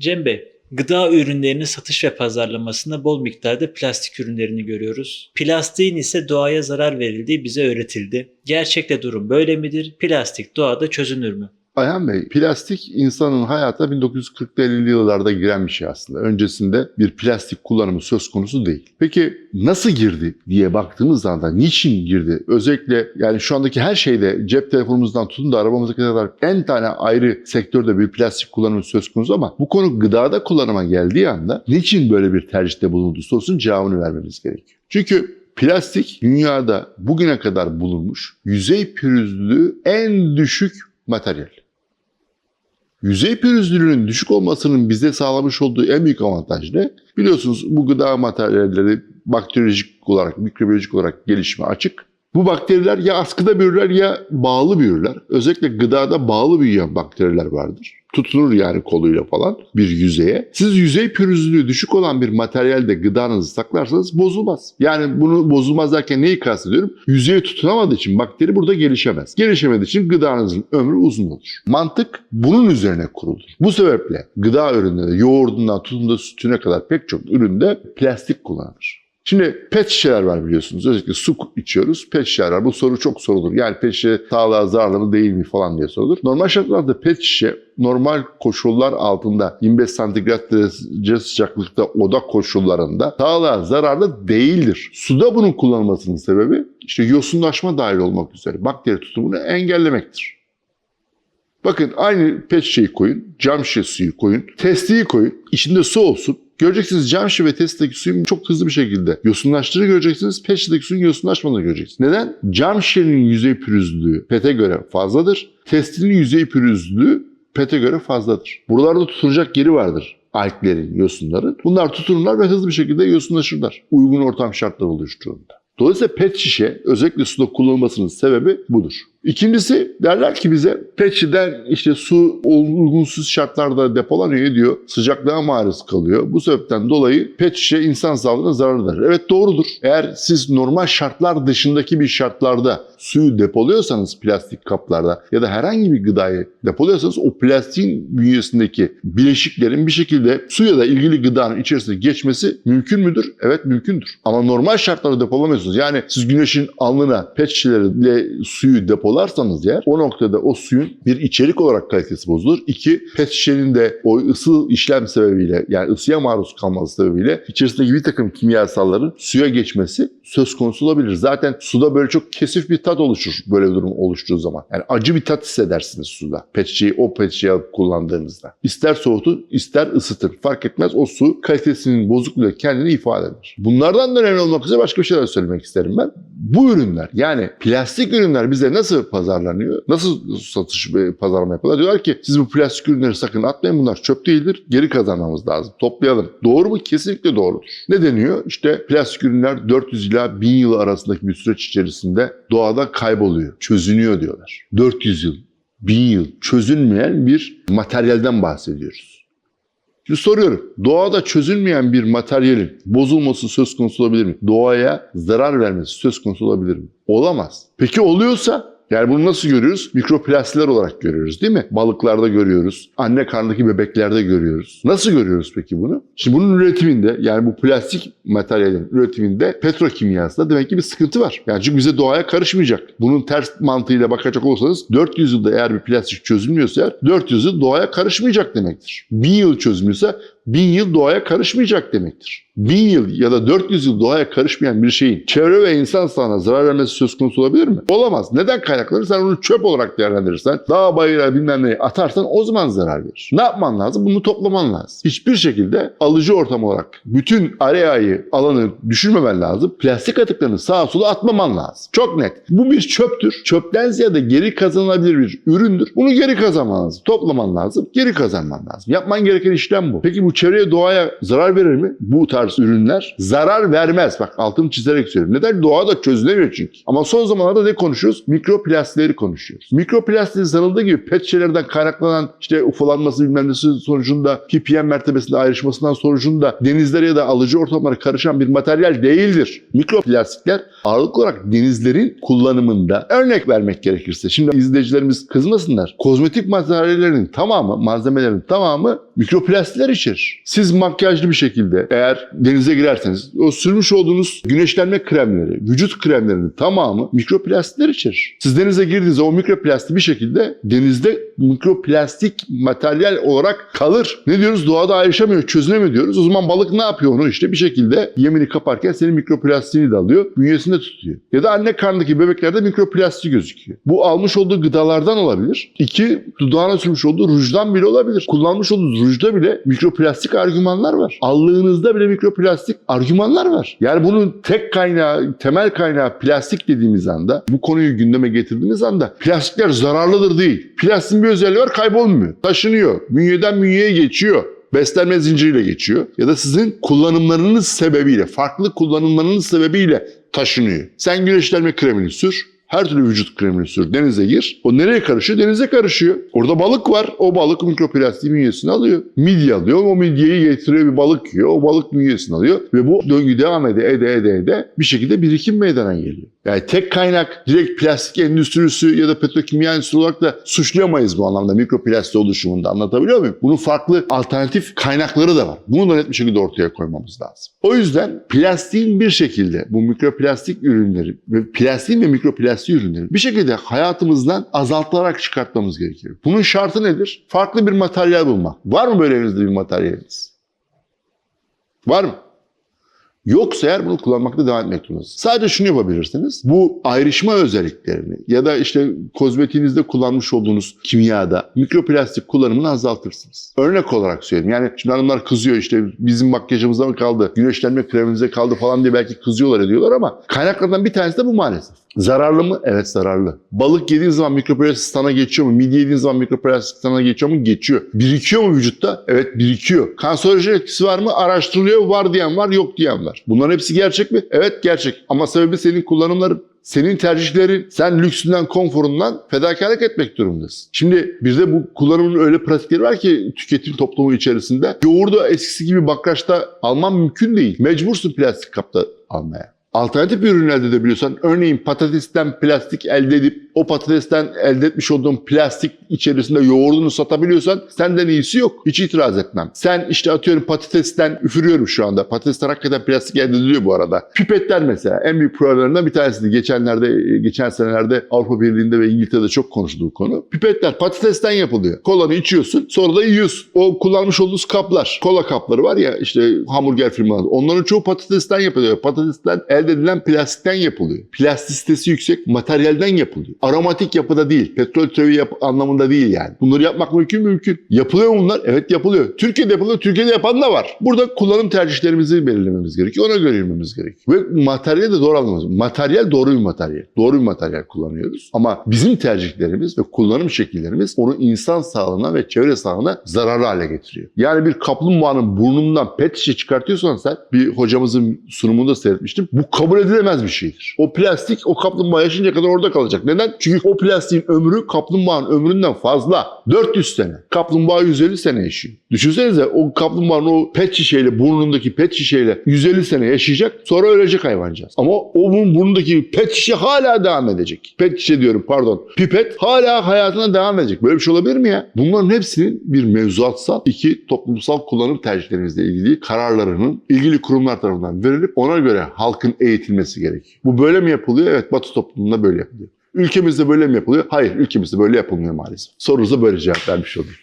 Cem Bey, gıda ürünlerinin satış ve pazarlamasında bol miktarda plastik ürünlerini görüyoruz. Plastiğin ise doğaya zarar verildiği bize öğretildi. Gerçekte durum böyle midir? Plastik doğada çözünür mü? Ayhan Bey, plastik insanın hayata 1940'lı 50'li yıllarda giren bir şey aslında. Öncesinde bir plastik kullanımı söz konusu değil. Peki nasıl girdi diye baktığımız zaman niçin girdi? Özellikle yani şu andaki her şeyde cep telefonumuzdan tutun da arabamıza kadar en tane ayrı sektörde bir plastik kullanımı söz konusu ama bu konu gıdada kullanıma geldiği anda niçin böyle bir tercihte bulundu sorusunun cevabını vermemiz gerekiyor. Çünkü Plastik dünyada bugüne kadar bulunmuş yüzey pürüzlülüğü en düşük materyal. Yüzey pürüzlülüğünün düşük olmasının bize sağlamış olduğu en büyük avantaj ne? Biliyorsunuz bu gıda materyalleri bakteriyolojik olarak, mikrobiyolojik olarak gelişime açık. Bu bakteriler ya askıda büyürler ya bağlı büyürler. Özellikle gıdada bağlı büyüyen bakteriler vardır. Tutunur yani koluyla falan bir yüzeye. Siz yüzey pürüzlülüğü düşük olan bir materyalde gıdanızı saklarsanız bozulmaz. Yani bunu bozulmaz derken neyi kastediyorum? Yüzeye tutunamadığı için bakteri burada gelişemez. Gelişemediği için gıdanızın ömrü uzun olur. Mantık bunun üzerine kurulur. Bu sebeple gıda ürünleri yoğurdundan tutun da sütüne kadar pek çok üründe plastik kullanılır. Şimdi pet şişeler var biliyorsunuz. Özellikle su içiyoruz. Pet şişeler var. Bu soru çok sorulur. Yani pet şişe sağlığa zararlı mı değil mi falan diye sorulur. Normal şartlarda pet şişe normal koşullar altında 25 santigrat derece sıcaklıkta oda koşullarında sağlığa zararlı değildir. Suda bunun kullanılmasının sebebi işte yosunlaşma dahil olmak üzere bakteri tutumunu engellemektir. Bakın aynı pet şişeyi koyun, cam şişe suyu koyun, testiyi koyun, içinde su olsun. Göreceksiniz cam şişe ve testteki suyun çok hızlı bir şekilde yosunlaştığını göreceksiniz. Pet şişedeki suyun yosunlaşmadığını göreceksiniz. Neden? Cam şişenin yüzey pürüzlülüğü pete göre fazladır. Testinin yüzey pürüzlülüğü pete göre fazladır. Buralarda tutunacak yeri vardır alklerin, yosunların. Bunlar tutunurlar ve hızlı bir şekilde yosunlaşırlar. Uygun ortam şartları oluştuğunda. Dolayısıyla pet şişe özellikle suda kullanılmasının sebebi budur. İkincisi derler ki bize pet şişeden işte su uygunsuz şartlarda depolanıyor diyor. Sıcaklığa maruz kalıyor. Bu sebepten dolayı pet şişe insan sağlığına zararlıdır. Evet doğrudur. Eğer siz normal şartlar dışındaki bir şartlarda suyu depoluyorsanız plastik kaplarda ya da herhangi bir gıdayı depoluyorsanız o plastiğin bünyesindeki bileşiklerin bir şekilde suya da ilgili gıdanın içerisine geçmesi mümkün müdür? Evet mümkündür. Ama normal şartlarda depolamıyorsunuz. Yani siz güneşin alnına pet şişeleriyle suyu depolarsanız eğer o noktada o suyun bir içerik olarak kalitesi bozulur. İki, pet şişenin de o ısı işlem sebebiyle yani ısıya maruz kalması sebebiyle içerisindeki bir takım kimyasalların suya geçmesi söz konusu olabilir. Zaten suda böyle çok kesif bir tat oluşur böyle bir durum oluştuğu zaman. Yani acı bir tat hissedersiniz suda. Pet şişeyi o pet şişeyi alıp kullandığınızda. İster soğutur ister ısıtır. Fark etmez o su kalitesinin bozukluğuyla kendini ifade eder. Bunlardan da önemli olmak üzere başka bir şeyler söylemek isterim ben. Bu ürünler yani plastik ürünler bize nasıl pazarlanıyor? Nasıl satış pazarlama yapıyorlar? Diyorlar ki siz bu plastik ürünleri sakın atmayın bunlar çöp değildir. Geri kazanmamız lazım. Toplayalım. Doğru mu? Kesinlikle doğrudur. Ne deniyor? İşte plastik ürünler 400 ila 1000 yıl arasındaki bir süreç içerisinde doğada kayboluyor. Çözünüyor diyorlar. 400 yıl, 1000 yıl çözülmeyen bir materyalden bahsediyoruz. Şimdi soruyorum. Doğada çözülmeyen bir materyalin bozulması söz konusu olabilir mi? Doğaya zarar vermesi söz konusu olabilir mi? Olamaz. Peki oluyorsa yani bunu nasıl görüyoruz? Mikroplastler olarak görüyoruz değil mi? Balıklarda görüyoruz. Anne karnındaki bebeklerde görüyoruz. Nasıl görüyoruz peki bunu? Şimdi bunun üretiminde yani bu plastik materyalin üretiminde petrokimyasında demek ki bir sıkıntı var. Yani çünkü bize doğaya karışmayacak. Bunun ters mantığıyla bakacak olursanız 400 yılda eğer bir plastik çözülmüyorsa eğer 400 yıl doğaya karışmayacak demektir. 1000 yıl çözülmüyorsa 1000 yıl doğaya karışmayacak demektir. 1000 yıl ya da 400 yıl doğaya karışmayan bir şeyin çevre ve insan sağlığına zarar vermesi söz konusu olabilir mi? Olamaz. Neden kaynaklanır? Sen onu çöp olarak değerlendirirsen, dağ bayıra bilmem neyi atarsan o zaman zarar verir. Ne yapman lazım? Bunu toplaman lazım. Hiçbir şekilde alıcı ortam olarak bütün areayı, alanı düşürmemen lazım. Plastik atıklarını sağa sola atmaman lazım. Çok net. Bu bir çöptür. Çöpten ziyade geri kazanılabilir bir üründür. Bunu geri kazanman lazım. Toplaman lazım. Geri kazanman lazım. Yapman gereken işlem bu. Peki bu çevreye doğaya zarar verir mi? Bu tarz ürünler zarar vermez. Bak altını çizerek söylüyorum. Neden? Doğada çözülemiyor çünkü. Ama son zamanlarda ne konuşuyoruz? Mikroplastikleri konuşuyoruz. Mikroplastiğin sanıldığı gibi pet şişelerden kaynaklanan işte ufalanması bilmem nesi sonucunda ppm mertebesinde ayrışmasından sonucunda denizlere ya da alıcı ortamlara karışan bir materyal değildir. Mikroplastikler ağırlıklı olarak denizlerin kullanımında örnek vermek gerekirse. Şimdi izleyicilerimiz kızmasınlar. Kozmetik materyallerin tamamı, malzemelerin tamamı mikroplastikler içerir. Siz makyajlı bir şekilde eğer denize girerseniz o sürmüş olduğunuz güneşlenme kremleri, vücut kremlerinin tamamı mikroplastikler içerir. Siz denize girdiğinizde o mikroplastik bir şekilde denizde mikroplastik materyal olarak kalır. Ne diyoruz? Doğada ayrışamıyor, çözülemiyor diyoruz. O zaman balık ne yapıyor onu? işte bir şekilde yemini kaparken senin mikroplastiğini de alıyor, bünyesinde tutuyor. Ya da anne karnındaki bebeklerde mikroplastik gözüküyor. Bu almış olduğu gıdalardan olabilir. İki, dudağına sürmüş olduğu rujdan bile olabilir. Kullanmış olduğu rujda bile mikroplastik argümanlar var. Allığınızda bile mikroplastik argümanlar var. Yani bunun tek kaynağı, temel kaynağı plastik dediğimiz anda, bu konuyu gündeme getirdiğimiz anda plastikler zararlıdır değil. Plastiğin bir özelliği var kaybolmuyor. Taşınıyor. Bünyeden bünyeye geçiyor beslenme zinciriyle geçiyor ya da sizin kullanımlarınız sebebiyle, farklı kullanımlarınız sebebiyle taşınıyor. Sen güneşlenme kremini sür, her türlü vücut kremini sür, denize gir. O nereye karışıyor? Denize karışıyor. Orada balık var. O balık mikroplastiği bünyesine alıyor. Midye alıyor. O midyeyi getiriyor bir balık yiyor. O balık bünyesine alıyor. Ve bu döngü devam ede ede ede ede bir şekilde birikim meydana geliyor. Yani tek kaynak direkt plastik endüstrisi ya da petrokimya endüstrisi olarak da suçlayamayız bu anlamda mikroplastik oluşumunda anlatabiliyor muyum? Bunun farklı alternatif kaynakları da var. Bunu da net bir şekilde ortaya koymamız lazım. O yüzden plastiğin bir şekilde bu mikroplastik ürünleri ve plastiğin ve mikroplastik ürünleri bir şekilde hayatımızdan azaltarak çıkartmamız gerekiyor. Bunun şartı nedir? Farklı bir materyal bulmak. Var mı böyle bir materyaliniz? Var mı? Yoksa eğer bunu kullanmakta devam etmek zorundasınız. Sadece şunu yapabilirsiniz. Bu ayrışma özelliklerini ya da işte kozmetiğinizde kullanmış olduğunuz kimyada mikroplastik kullanımını azaltırsınız. Örnek olarak söyleyeyim. Yani şimdi hanımlar kızıyor işte bizim makyajımızda mı kaldı, güneşlenme kremimize kaldı falan diye belki kızıyorlar ediyorlar ama kaynaklardan bir tanesi de bu maalesef. Zararlı mı? Evet zararlı. Balık yediğin zaman mikroplastik sana geçiyor mu? Midye yediğin zaman mikroplastik sana geçiyor mu? Geçiyor. Birikiyor mu vücutta? Evet birikiyor. Kanserojen etkisi var mı? Araştırılıyor. Var diyen var, yok diyen var. Bunların hepsi gerçek mi? Evet gerçek. Ama sebebi senin kullanımların. Senin tercihlerin, sen lüksünden, konforundan fedakarlık etmek durumundasın. Şimdi bir de bu kullanımın öyle pratikleri var ki tüketim toplumu içerisinde. Yoğurdu eskisi gibi bakraçta alman mümkün değil. Mecbursun plastik kapta almaya. Alternatif ürün elde edebiliyorsan, örneğin patatesten plastik elde edip o patatesten elde etmiş olduğun plastik içerisinde yoğurdunu satabiliyorsan senden iyisi yok. Hiç itiraz etmem. Sen işte atıyorum patatesten üfürüyorum şu anda. Patatesten hakikaten plastik elde ediliyor bu arada. Pipetler mesela en büyük problemlerinden bir tanesiydi. Geçenlerde, geçen senelerde Avrupa Birliği'nde ve İngiltere'de çok konuşulduğu konu. Pipetler patatesten yapılıyor. Kolanı içiyorsun sonra da yiyorsun. O kullanmış olduğunuz kaplar, kola kapları var ya işte hamburger firmaları. Onların çoğu patatesten yapılıyor. Patatesten elde edilen plastikten yapılıyor. Plastisitesi yüksek materyalden yapılıyor. Aromatik yapıda değil. Petrol türevi yap anlamında değil yani. Bunları yapmak mümkün mü? Mümkün. Yapılıyor bunlar? Evet yapılıyor. Türkiye'de yapılıyor. Türkiye'de yapan da var. Burada kullanım tercihlerimizi belirlememiz gerekiyor. Ona göre yürümemiz gerekiyor. Ve materyali de doğru anlamamız. Materyal doğru bir materyal. Doğru bir materyal kullanıyoruz. Ama bizim tercihlerimiz ve kullanım şekillerimiz onu insan sağlığına ve çevre sağlığına zararlı hale getiriyor. Yani bir kaplumbağanın burnundan pet şişe çıkartıyorsan sen bir hocamızın sunumunda seyretmiştim. Bu kabul edilemez bir şeydir. O plastik o kaplumbağa yaşayınca kadar orada kalacak. Neden? Çünkü o plastiğin ömrü kaplumbağanın ömründen fazla. 400 sene. Kaplumbağa 150 sene yaşıyor. Düşünsenize o kaplumbağanın o pet şişeyle burnundaki pet şişeyle 150 sene yaşayacak sonra ölecek hayvancağız. Ama o bunun burnundaki pet şişe hala devam edecek. Pet şişe diyorum pardon. Pipet hala hayatına devam edecek. Böyle bir şey olabilir mi ya? Bunların hepsinin bir mevzuatsal, iki toplumsal kullanım tercihlerimizle ilgili kararlarının ilgili kurumlar tarafından verilip ona göre halkın eğitilmesi gerekiyor. Bu böyle mi yapılıyor? Evet Batı toplumunda böyle yapılıyor. Ülkemizde böyle mi yapılıyor? Hayır, ülkemizde böyle yapılmıyor maalesef. Sorunuza böyle cevap vermiş olayım.